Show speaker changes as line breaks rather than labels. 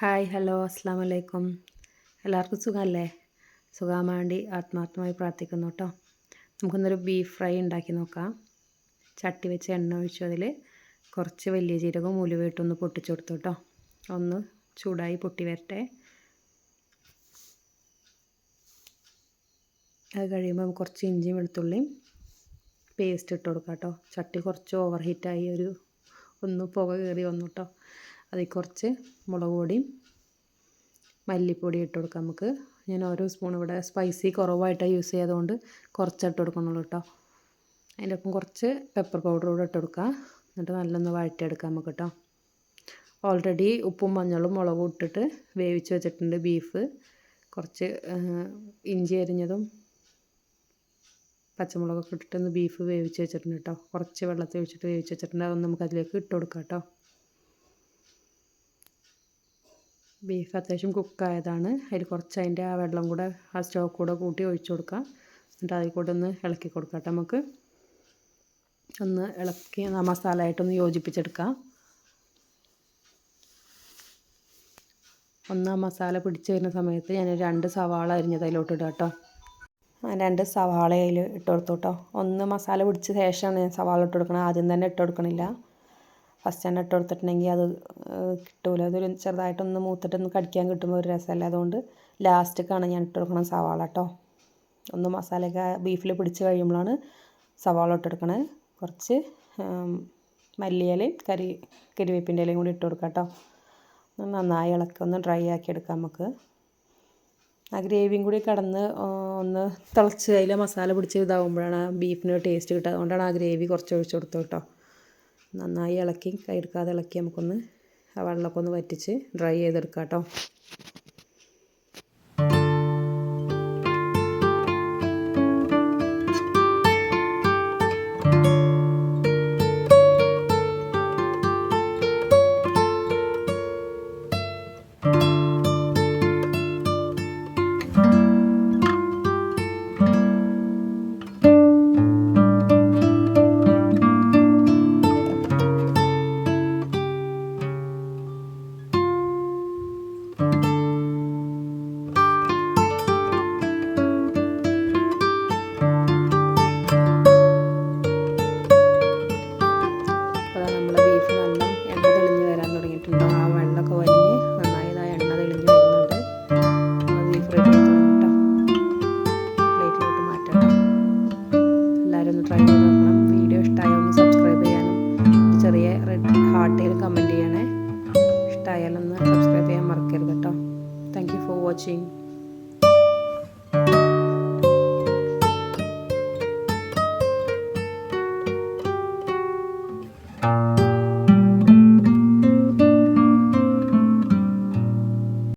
Hi hello അസ്സാം വലൈക്കും എല്ലാവർക്കും സുഖമല്ലേ? സുഖം വേണ്ടി ആത്മാർത്ഥമായി പ്രാർത്ഥിക്കുന്നു കേട്ടോ. നമുക്കൊന്നൊരു ബീഫ് ഫ്രൈ ഉണ്ടാക്കി നോക്കാം. ചട്ടി വെച്ച് എണ്ണ ഒഴിച്ചു. അതിൽ കുറച്ച് വലിയ ജീരകം ഉലുവയിട്ടൊന്ന് പൊട്ടിച്ചു കൊടുത്തു കേട്ടോ. ഒന്ന് ചൂടായി പൊട്ടി വരട്ടെ. അത് കഴിയുമ്പോൾ കുറച്ച് ഇഞ്ചിയും വെളുത്തുള്ളിയും പേസ്റ്റ് ഇട്ട് കൊടുക്കാം കേട്ടോ. ചട്ടി കുറച്ച് ഓവർ ഹീറ്റായി ഒരു ഒന്ന് പുക കയറി വന്നു കേട്ടോ. അതിൽ കുറച്ച് മുളക് പൊടിയും മല്ലിപ്പൊടി ഇട്ട് കൊടുക്കാം നമുക്ക്. ഞാൻ ഓരോ സ്പൂൺ ഇവിടെ സ്പൈസി കുറവായിട്ടാണ് യൂസ് ചെയ്തതുകൊണ്ട് കുറച്ച് ഇട്ട് കൊടുക്കണുള്ളൂ കേട്ടോ അതിന്റെ ഒപ്പം കുറച്ച് പെപ്പർ പൗഡർ കൂടെ ഇട്ട് കൊടുക്കുക എന്നിട്ട് നല്ലൊന്ന് വഴറ്റിയെടുക്കാം നമുക്ക് കേട്ടോ ഓൾറെഡി ഉപ്പും മഞ്ഞളും മുളകും ഇട്ടിട്ട് വേവിച്ച് വെച്ചിട്ടുണ്ട് ബീഫ് കുറച്ച് ഇഞ്ചി അരിഞ്ഞതും പച്ചമുളകൊക്കെ ഇട്ടിട്ടൊന്ന് ബീഫ് വേവിച്ച് വെച്ചിട്ടുണ്ട് കേട്ടോ കുറച്ച് വെള്ളത്തിൽ ഒഴിച്ചിട്ട് വേവിച്ച് വെച്ചിട്ടുണ്ട്. അതൊന്ന് നമുക്ക് അതിലേക്ക് ഇട്ട് കൊടുക്കാം കേട്ടോ ബീഫ് അത്യാവശ്യം കുക്കായതാണ്. അതിൽ കുറച്ച് അതിന്റെ ആ വെള്ളം കൂടെ ആ സ്റ്റോക്ക് കൂടെ കൂട്ടി ഒഴിച്ചു കൊടുക്കാം. എന്നിട്ട് അതിൽ കൂടെ ഒന്ന് ഇളക്കി കൊടുക്കാം നമുക്ക്. ഒന്ന് ഇളക്കി ആ മസാല ആയിട്ടൊന്ന് യോജിപ്പിച്ചെടുക്കാം. ഒന്ന് ആ മസാല പിടിച്ച് വരുന്ന സമയത്ത് ഞാൻ രണ്ട് സവാള അരിഞ്ഞത് അതിലോട്ട് ഇടാം കേട്ടോ. രണ്ട് സവാള അതിൽ ഇട്ട് കൊടുത്തു കേട്ടോ. ഒന്ന് മസാല പിടിച്ച ശേഷമാണ് ഞാൻ സവാള ഇട്ട് കൊടുക്കണത്. ആദ്യം തന്നെ ഇട്ട് കൊടുക്കണില്ല. ഫസ്റ്റ് തന്നെ ഇട്ട് കൊടുത്തിട്ടുണ്ടെങ്കിൽ അത് കിട്ടൂല. അതൊരു ചെറുതായിട്ടൊന്ന് മൂത്തിട്ടൊന്ന് കടിക്കാൻ കിട്ടുമ്പോൾ ഒരു രസമല്ല. അതുകൊണ്ട് ലാസ്റ്റിക്കാണ് ഞാൻ ഇട്ട് കൊടുക്കണം സവാള കേട്ടോ ഒന്ന് മസാലയൊക്കെ ബീഫിൽ പിടിച്ച് കഴിയുമ്പോഴാണ് സവാള ഇട്ടെടുക്കണത് കുറച്ച് മല്ലിയിലയും കരി കരിവേപ്പിന്റെ ഇലയും കൂടി ഇട്ട് കൊടുക്കാം കേട്ടോ നന്നായി ഇളക്കി ഒന്ന് ഡ്രൈ ആക്കി എടുക്കാം നമുക്ക്. ആ ഗ്രേവിയും കൂടി കടന്ന് ഒന്ന് തിളച്ച് അതിലെ മസാല പിടിച്ച് ഇതാകുമ്പോഴാണ് ബീഫിന് ടേസ്റ്റ് കിട്ടുക. അതുകൊണ്ടാണ് ആ ഗ്രേവി കുറച്ച് ഒഴിച്ച് കൊടുത്തു കേട്ടോ നന്നായി ഇളക്കി കൈയെടുക്കാതെ ഇളക്കി നമുക്കൊന്ന് ആ വെള്ളമൊക്കെ ഒന്ന് വറ്റിച്ച് ഡ്രൈ ചെയ്തെടുക്കാം കേട്ടോ. Try Melody.